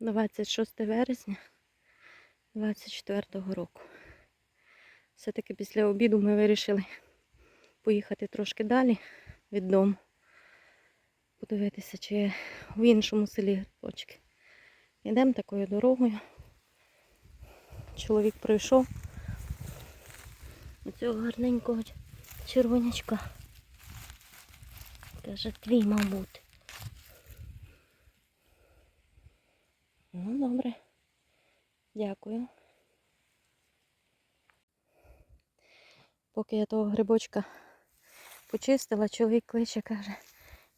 26 вересня 24 року. Все-таки після обіду ми вирішили поїхати трошки далі від дому. Подивитися, чи є в іншому селі грибочки. Йдемо такою дорогою. Чоловік пройшов оцього гарненького червонячка. Каже, твій, мабуть. Ну, добре. Дякую. Поки я того грибочка почистила, чоловік кличе, каже,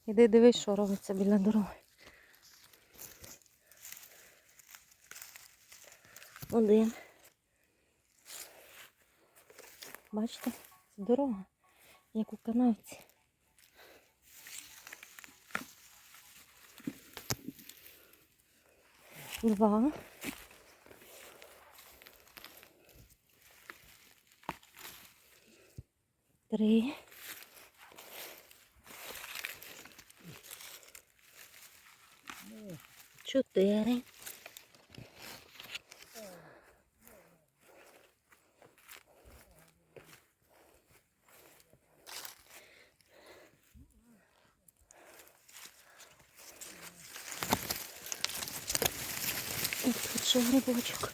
іди дивись, що робиться біля дороги. Один. Бачите, дорога, як у канавці. Два. Три. Чотири. Ще грибочок.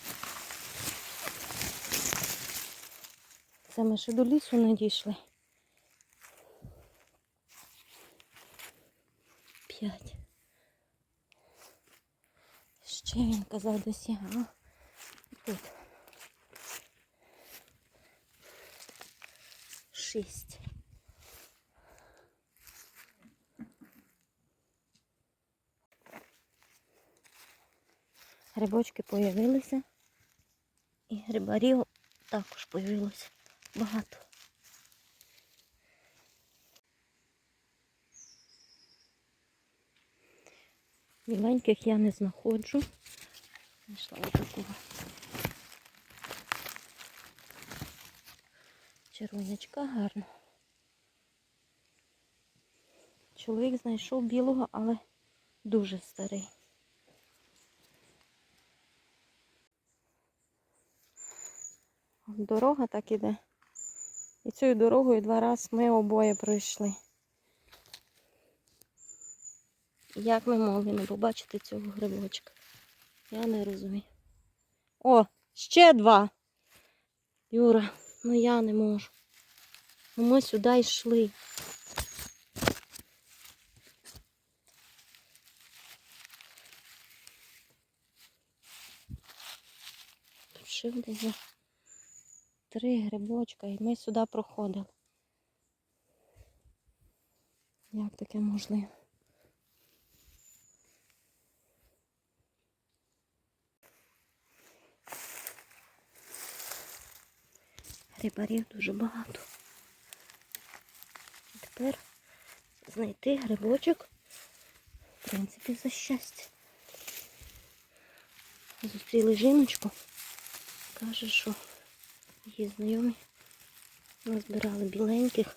Це ми ще до лісу не дійшли. П'ять. Ще він казав десь а тут. Шість. Грибочки появилися. І грибарів також появилося багато. Біленьких я не знаходжу. Знайшла отакого червонячка гарно. Чоловік знайшов білого, але дуже старий. Дорога так іде. І цією дорогою два рази ми обоє пройшли. Як ми могли не побачити цього грибочка? Я не розумію. О, ще два. Юра, ну я не можу. Ну ми сюди йшли. Ще десь три грибочка, і ми сюди проходили. Як таке можливо? Грибарів дуже багато. Тепер знайти грибочок, в принципі, за щастя. Зустріли жіночку, каже, що її знайомі назбирали біленьких,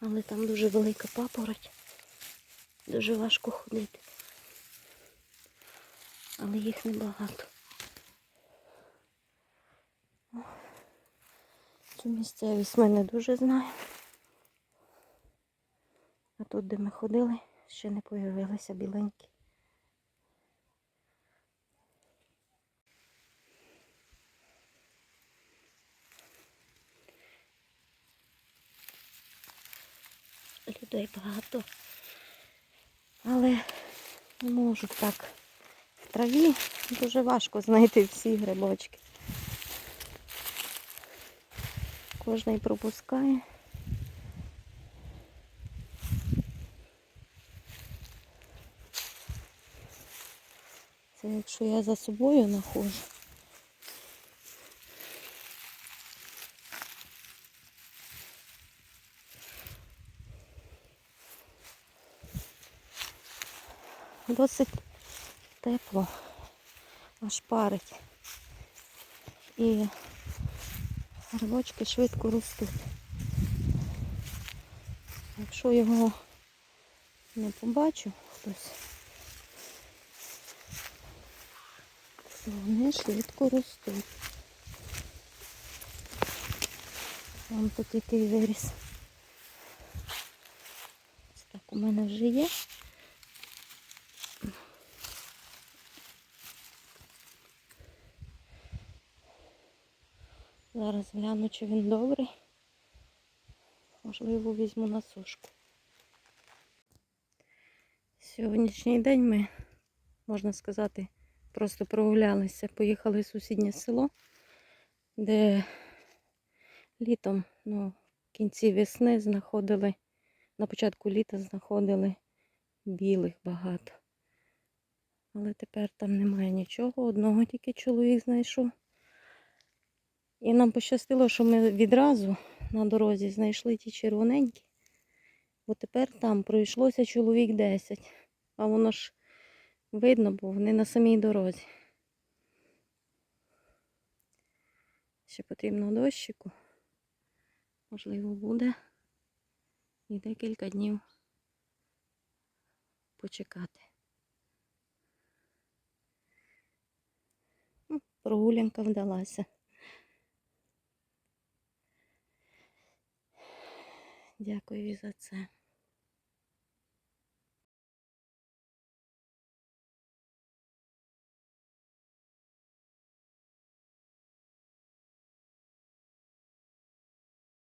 але там дуже велика папороть, дуже важко ходити. Але їх небагато. Цю місцевість ми не дуже знаємо. А тут, де ми ходили, ще не появилися біленькі. Людей багато. Але не можу так. В траві дуже важко знайти всі грибочки. Кожний пропускає. Це якщо я за собою знаходжу. Досить тепло, аж парить. І грибочки швидко ростуть. Якщо його не побачу хтось, то Вони швидко ростуть. Вон тут який виріс. Ось так у мене вже є. Зараз гляну, чи він добрий. Можливо, візьму на сушку. Сьогоднішній день ми, можна сказати, просто прогулялися. Поїхали в сусіднє село, де літом, ну, в кінці весни знаходили, на початку літа знаходили білих багато. Але тепер там немає нічого, одного тільки чоловік знайшов. І нам пощастило, що ми відразу на дорозі знайшли ті червоненькі. Бо тепер там пройшлося чоловік 10. А воно ж видно, бо вони на самій дорозі. Ще потрібно дощику. Можливо, буде. І декілька днів почекати. Ну, Прогулянка вдалася. Дякую за це.